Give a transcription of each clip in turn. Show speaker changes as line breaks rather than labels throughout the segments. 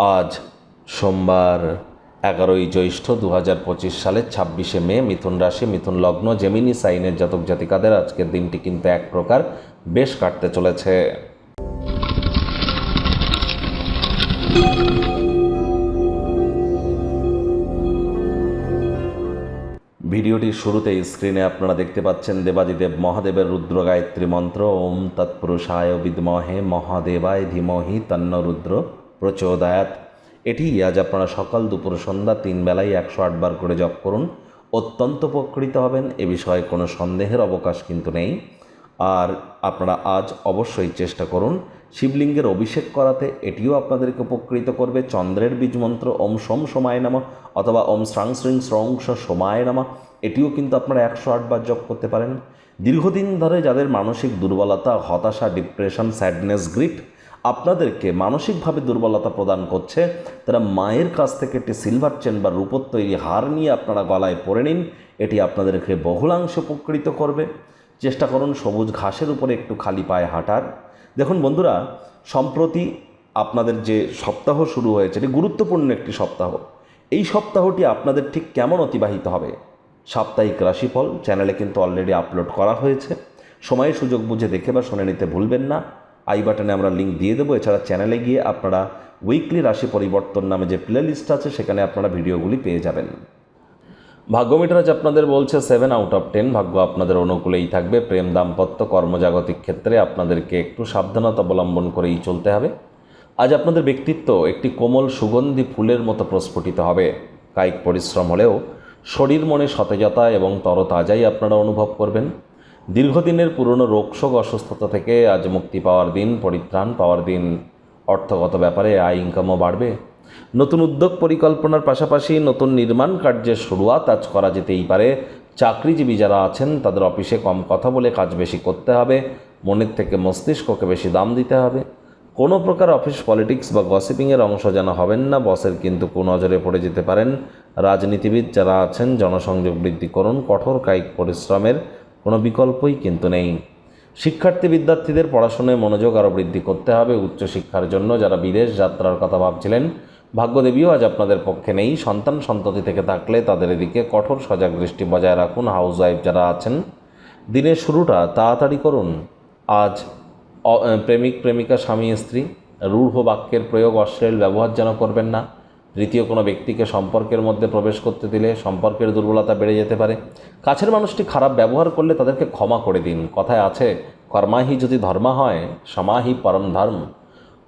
আজ সোমবার এগারোই জ্যৈষ্ঠ দু হাজার পঁচিশ সালের ছাব্বিশে মে, মিথুন রাশি, মিথুন লগ্ন জেমিনি সাইনের জাতক জাতিকাদের আজকের দিনটি কিন্তু এক প্রকার বেশ কাটতে চলেছে। ভিডিওটির শুরুতেই স্ক্রিনে আপনারা দেখতে পাচ্ছেন দেবাদিদেব মহাদেবের রুদ্র গায়ত্রী মন্ত্র, ওম তৎপুরুষায় বিদ্মহে মহাদেবায় ধীমহি তন্ন রুদ্র প্রচোদয়াত। এটি আজ আপনারা সকাল দুপুর সন্ধ্যা তিন বেলায় একশো আটবার করে জপ করুন। অত্যন্ত উপকৃত হবেন, এ বিষয়ে কোনো সন্দেহের অবকাশ কিন্তু নেই। আর আপনারা আজ অবশ্যই চেষ্টা করুন, শিবলিঙ্গের অভিষেক করাতে। এটিও আপনাদেরকে উপকৃত করবে। চন্দ্রের বীজ মন্ত্র, ওম সোম সময় নামা, অথবা ওম শ্রাং শ্রিং স্রংস সময় নামা। এটিও কিন্তু আপনারা একশো আটবার জপ করতে পারেন। দীর্ঘদিন ধরে যাদের মানসিক দুর্বলতা, হতাশা, ডিপ্রেশন, স্যাডনেস, গ্রিপ আপনাদেরকে মানসিকভাবে দুর্বলতা প্রদান করছে, তারা মায়ের কাছ থেকে একটি সিলভার চেন বা রূপোর তৈরি হার নিয়ে আপনারা গলায় পরে নিন, এটি আপনাদেরকে বহুলাংশে উপকৃত করবে। চেষ্টা করুন সবুজ ঘাসের উপরে একটু খালি পায়ে হাঁটার। দেখুন বন্ধুরা, সম্প্রতি আপনাদের যে সপ্তাহ শুরু হয়েছে, এটি গুরুত্বপূর্ণ একটি সপ্তাহ। এই সপ্তাহটি আপনাদের ঠিক কেমন অতিবাহিত হবে? সাপ্তাহিক রাশিফল চ্যানেলে কিন্তু অলরেডি আপলোড করা হয়েছে। সময় সুযোগ বুঝে দেখে বা শুনে নিতে ভুলবেন না। আই বাটনে আমরা লিঙ্ক দিয়ে দেবো। এছাড়া চ্যানেলে গিয়ে আপনারা উইকলি রাশি পরিবর্তন নামে যে প্লে লিস্ট আছে, সেখানে আপনারা ভিডিওগুলি পেয়ে যাবেন। ভাগ্যমিটার আজ আপনাদের বলছে সেভেন আউট অফ টেন ভাগ্য আপনাদের অনুকূলেই থাকবে। প্রেম, দাম্পত্য, কর্মজাগতিক ক্ষেত্রে আপনাদেরকে একটু সাবধানতা অবলম্বন করেই চলতে হবে। আজ আপনাদের ব্যক্তিত্ব একটি কোমল সুগন্ধি ফুলের মতো প্রস্ফুটিত হবে। কায়িক পরিশ্রম হলেও শরীর মনে সতেজতা এবং তরতাজাই আপনারা অনুভব করবেন। দীর্ঘদিনের পুরনো রোগশোক অসুস্থতা থেকে আজ মুক্তি পাওয়ার দিন, পরিত্রাণ পাওয়ার দিন। অর্থগত ব্যাপারে আয় ইনকামও বাড়বে। নতুন উদ্যোগ পরিকল্পনার পাশাপাশি নতুন নির্মাণ কার্যের শুরুয়াত আজ করা যেতেই পারে। চাকরিজীবী যারা আছেন, তাদের অফিসে কম কথা বলে কাজ বেশি করতে হবে। মনের থেকে মস্তিষ্ককে বেশি দাম দিতে হবে। কোনো প্রকার অফিস পলিটিক্স বা গসিপিংয়ের অংশ যেন হবেন না, বসের কিন্তু কুনজরে পড়ে যেতে পারেন। রাজনীতিবিদ যারা আছেন, জনসংযোগ বৃদ্ধি করুন, কঠোর কায়িক পরিশ্রমের কোনো বিকল্পই কিন্তু নেই। শিক্ষার্থী বিদ্যার্থীদের পড়াশোনায় মনোযোগ আরও বৃদ্ধি করতে হবে উচ্চশিক্ষার জন্য। যারা বিদেশ যাত্রার কথা ভাবছিলেন, ভাগ্যদেবীও আজ আপনাদের পক্ষে নেই। সন্তান সন্ততি থেকে থাকলে তাদের এদিকে কঠোর সজাগ দৃষ্টি বজায় রাখুন। হাউস ওয়াইফ যারা আছেন, দিনের শুরুটা তাড়াতাড়ি করুন। আজ প্রেমিক প্রেমিকা স্বামী স্ত্রী, রূঢ় বাক্যের প্রয়োগ অশ্লীল ব্যবহার যেন করবেন না। তৃতীয় কোনো ব্যক্তিকে সম্পর্কের মধ্যে প্রবেশ করতে দিলে সম্পর্কের দুর্বলতা বেড়ে যেতে পারে। কাছের মানুষটি খারাপ ব্যবহার করলে তাদেরকে ক্ষমা করে দিন। কথায় আছে, কর্মাহি যদি ধর্মা হয়, সমাহি পরম ধর্ম।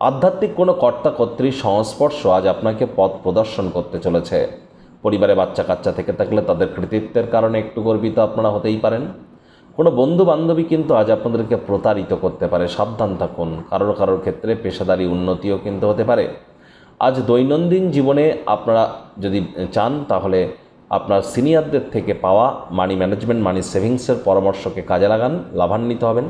আধ্যাত্মিক কোনো কর্তা কর্ত্রীর সংস্পর্শ আজ আপনাকে পথ প্রদর্শন করতে চলেছে। পরিবারে বাচ্চা কাচ্চা থেকে থাকলে তাদের কৃতিত্বের কারণে একটু গর্বিত আপনারা হতেই পারেন। কোনো বন্ধু বান্ধবী কিন্তু আজ আপনাদেরকে প্রতারিত করতে পারে। সাবধান থাকুন। কারোর কারোর ক্ষেত্রে পেশাদারি উন্নতিও কিন্তু হতে পারে। আজ দৈনন্দিন জীবনে আপনারা যদি চান, তাহলে আপনার সিনিয়রদের থেকে পাওয়া মানি ম্যানেজমেন্ট মানি সেভিংসের পরামর্শকে কাজে লাগান, লাভান্বিত হবেন।